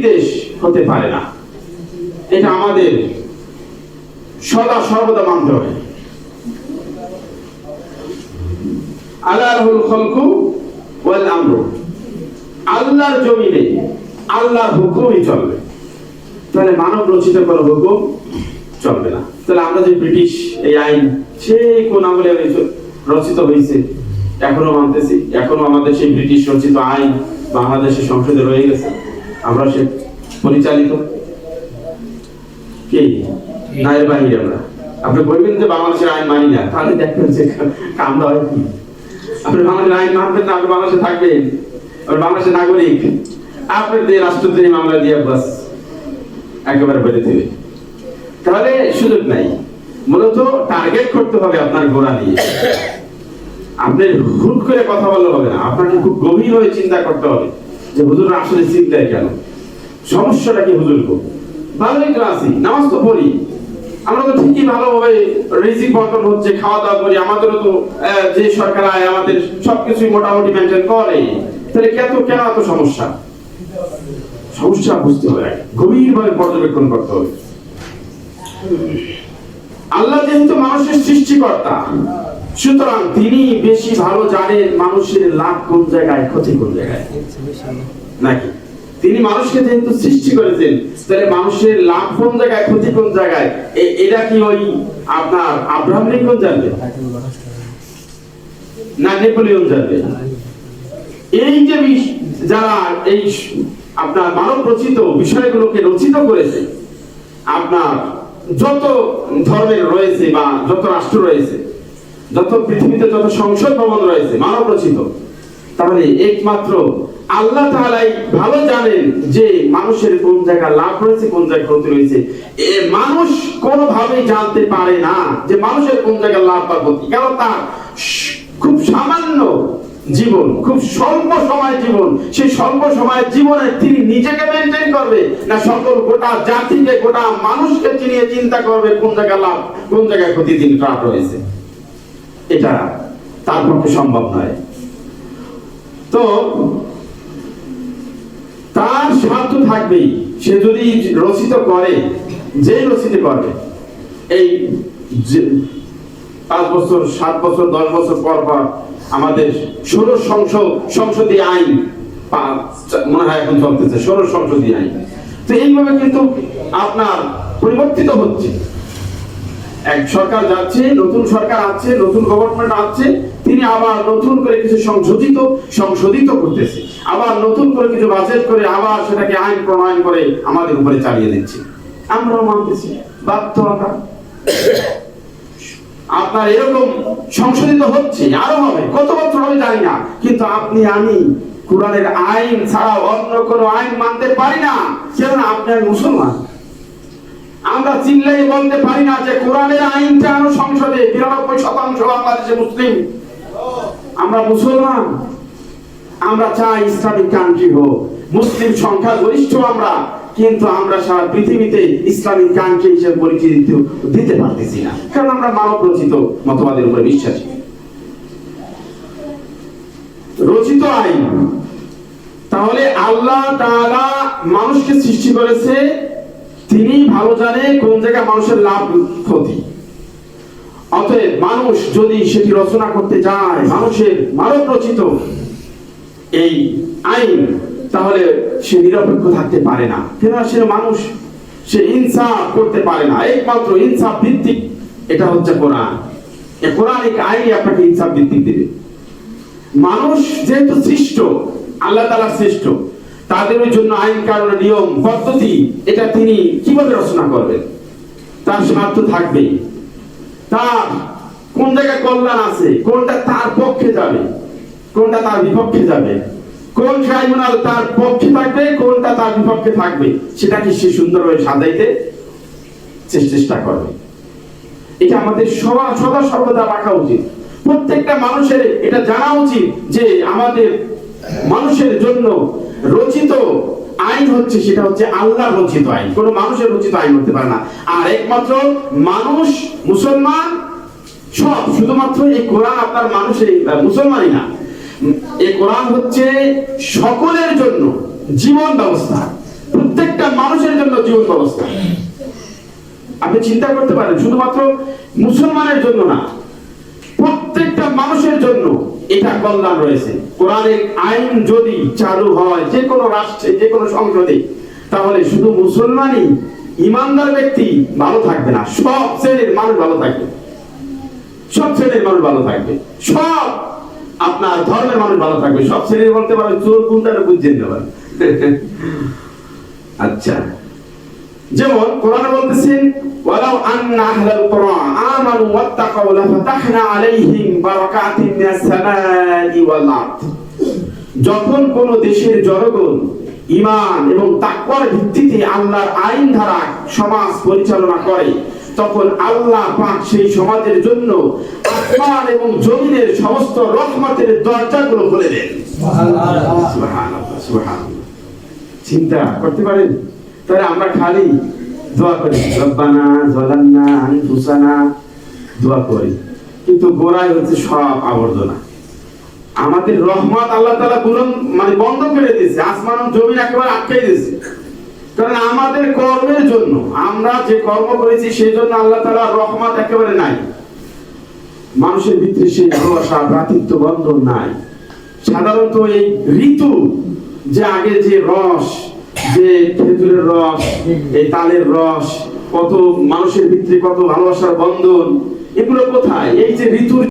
নির্দেশ হতে পারে না। এটা আমাদের সদা সর্বদা মানতে হবে। আল্লাহুল খলকু ওয়াল আল্লাহর জমিনে আল্লাহর হুকুমই চলবে। তাহলে মানব রচিত কোনো হুকুম চলবে না। তাহলে আমরা যে ব্রিটিশ এই আইন সেই কোন আমলে রচিত হয়েছে এখনও মানতেছি। এখনও আমাদের সেই ব্রিটিশ রচিত আইন বাংলাদেশের সংসদে রয়ে গেছে। আমরা সে পরিচালিত। কি? বাহিরে আমরা। আপনি বলবেন যে বাংলাদেশের আইন মানি না, তাহলে দেখবেন যে হয় কি? আপনি বাংলাদেশের আইন মানবেন না, আপনি বাংলাদেশে থাকবেন। আপনি বাংলাদেশের নাগরিক। আপনি দিয়ে রাষ্ট্রদ্রোহী মামলা দিয়ে বাস একেবারে বেড়ে দেবে। তাহলে সুযোগ নাই। মূলত টার্গেট করতে হবে আপনার গোড়া নিয়ে। আপনি হুট করে কথা বললে হবে না। আপনাকে খুব গভীর হয়ে চিন্তা করতে হবে। যে হুজুর আসলে চিন্তায় কেন? সমস্যাটা কি হুজুর গো? ভালোই তো আছি, নামাজ তো পড়ি। আমরা তো ঠিকই ভালোভাবে রিজিক বন্টন হচ্ছে খাওয়া দাওয়া করি, আমাদেরও তো যে সরকার আয়, আমাদের সবকিছুই মোটামুটি মেনটেন করে। তাহলে কেন কেন এত সমস্যা? সমস্যা বুঝতে হবে। গভীরভাবে পর্যবেক্ষণ করতে হবে। আল্লাহ যেহেতু মানুষের সৃষ্টিকর্তা সুতরাং তিনি বেশি ভালো জানেন মানুষের লাভ কোন জায়গায়, ক্ষতি কোন জায়গায়। নাকি? তিনি মানুষকে যেহেতু সৃষ্টি করেছেন, তাহলে মানুষের লাভ কোন জায়গায়, ক্ষতি কোন জায়গায় এটা কি ওই আপনার আব্রাহাম লিঙ্কন জানবে? না, নেপোলিয়ন জানবে? এই যে যারা এই আপনার মানব রচিত বিষয়গুলোকে রচিত করেছে, আপনার যত ধর্মের রয়েছে বা যত রাষ্ট্র রয়েছে যত পৃথিবীতে যত সংসদ ভবন রয়েছে মানব রচিত তাহলে একমাত্র আল্লাহ তাআলাই ভালো জানেন যে মানুষের কোন জায়গায় লাভ রয়েছে, কোন জায়গায় ক্ষতি রয়েছে। এ মানুষ কোনোভাবেই জানতে পারে না যে মানুষের কোন জায়গায় লাভ বা ক্ষতি। কারণ তার খুব সামান্য জীবন, খুব স্বল্প সময় জীবন, সেই স্বল্প সময়ের জীবনে তিনি নিজেকে মেনটেন করবে না সকল গোটা জাতিকে, গোটা মানুষকে চিনিয়ে চিন্তা করবে কোন জায়গায় লাভ, কোন জায়গায় ক্ষতি তিনি লাভ রয়েছে। এটা তার পক্ষে সম্ভব নয়। তো তার স্বার্থ থাকবেই। সে যদি রচিত করে যে রচিত করবে এই পাঁচ বছর, সাত বছর, দশ বছর পর পর আমাদের ষোড়শ সংসদ সংসদীয় আইন মনে হয় এখন চলতেছে ষোড়শ সংসদীয় আইন। তো এইভাবে কিন্তু আপনার পরিবর্তিত হচ্ছে। এক সরকার যাচ্ছে, নতুন সরকার আছে, নতুন গভর্নমেন্ট আছে, তিনি আবার নতুন করে কিছু সংশোধিত সংশোধিত করতেছে। আবার নতুন করে কিছু বাজেট করে আবার সেটাকে আইন প্রণয়ন করে আমাদের উপরে চালিয়ে দিচ্ছে। আমরাও মানতেছি, বাধ্য আমরা। আপনার এরকম সংশোধিত হচ্ছে, আরও হবে, কত বছর হবে জানি না। কিন্তু আপনি, আমি কোরআনের আইন ছাড়া অন্য কোনো আইন মানতে পারি না কেননা আপনি মুসলমান। আমরা চিল্লাই বলতে পারি না যে কোরআনের আইনটা আনো সংসদে বিরানব্বই শতাংশ বাংলাদেশে মুসলিম। আমরা মুসলমান। আমরা চাই ইসলামিক কান্ট্রি হোক। মুসলিম সংখ্যা গরিষ্ঠ আমরা, কিন্তু আমরা সারা পৃথিবীতে ইসলামিক কান্ট্রি হিসেবে পরিচিতি দিতে পারতেছি না। কারণ আমরা মানব রচিত মতবাদের উপরে বিশ্বাসী। রচিত আইন। তাহলে আল্লাহ তাআলা মানুষকে সৃষ্টি করেছে তিনি ভালো জানে কোন জায়গায় মানুষের লাভ ক্ষতি। অতএব মানুষ যদি সেটি রচনা করতে যায় মানুষের মানব রচিত এই আইন, তাহলে সে নিরপেক্ষ থাকতে পারে না। কেননা সে মানুষ, সে ইনসাফ করতে পারে না। একমাত্র ইনসাফ ভিত্তিক, এটা হচ্ছে কোরআন। এই কোরআনিক আইনই আপনাকে ইনসাফ ভিত্তিক দেবে। মানুষ যেহেতু সৃষ্ট, আল্লাহ তালা সৃষ্ট তাদের জন্য আইন কারণ নিয়ম, পদ্ধতি, এটা তিনি কীভাবে রচনা করবেন? তার স্বার্থ থাকবে। তার কোন জায়গায় কল্যাণ আছে, কোনটা তার পক্ষে যাবে, কোনটা তার বিপক্ষে যাবে, কোন ট্রাইব্যুনাল তার পক্ষে থাকবে, কোনটা তার বিপক্ষে থাকবে সেটাকে সে সুন্দরভাবে সাজাইতে চেষ্টা করবে। এটা আমাদের সবা সদা সর্বদা রাখা উচিত। প্রত্যেকটা মানুষের এটা জানা উচিত যে আমাদের মানুষের জন্য রচিত আইন হচ্ছে, সেটা হচ্ছে আল্লাহ রচিত আইন। কোন মানুষের রচিত আইন হতে পারে না। আর একমাত্র মানুষ মুসলমান সব, শুধুমাত্র এই কোরআন আপনার মানুষের মুসলমানই না। এই কোরআন হচ্ছে সকলের জন্য জীবন ব্যবস্থা। প্রত্যেকটা মানুষের জন্য জীবন ব্যবস্থা। আপনি চিন্তা করতে পারেন, শুধুমাত্র মুসলমানের জন্য না প্রত্যেকটা মানুষের জন্য এটা কল্যাণ রয়েছে। কোরআনের আইন যদি চালু হয়, যে কোনো রাষ্ট্রে, যে কোনো সংসদে, তাহলে শুধু মুসলমানই ইমানদার ব্যক্তি ভালো থাকবে না। সব শ্রেণির মানুষ ভালো থাকবে। সব শ্রেণির মানুষ ভালো থাকবে। সব আপনার ধর্মের মানুষ ভালো থাকবে। সব শ্রেণির বলতে পারবে চোর কোনটা বুঝছেন আচ্ছা। যেমন কোরআন বলতেছেন ওয়ালাউ আন্না আহলাল কুরআন আমানু ওয়াত্তাকাউ লাফাতাহনা আলাইহিম বারাকাতিন মিনাস সামাই ওয়াল আরদ। যখন কোন দেশের জনগণ ঈমান এবং তাকওয়ার ভিত্তিতে আল্লাহর আইন ধারা সমাজ পরিচালনা করে তখন আল্লাহ পাক সেই সমাজের জন্য আসমান এবং জমিনের সমস্ত রহমতের দরজাগুলো খুলে দেন। সুবহানাল্লাহ সুবহানাল্লাহ। চিন্তা করতে পারেন? তাহলে আমরা খালি দোয়া করি, রব্বানা জালামনা আনফুসানা দোয়া করি। কিন্তু গোড়ায় হচ্ছে সব আবর্জনা। আমাদের রহমত আল্লাহ তাআলা গুলো মানে বন্ধ করে দিয়েছে, আসমান ও জমিন একেবারে আটকে দিয়েছে। কারণ আমাদের কর্মের জন্য, আমরা যে কর্ম করেছি সেই জন্য আল্লাহ তালা রহমত একেবারে নাই। মানুষের ভিতরে সেই ভালোবাসা, ভ্রাতৃত্ব, বন্ধন নাই। সাধারণত এই ঋতু যে আগে যে রস যে খেজুরের রস, এই তালের রস, কত মানুষের ভিতরে কত ভালোবাসার বন্ধন, এগুলো কোথায়? এই যে ঋতুর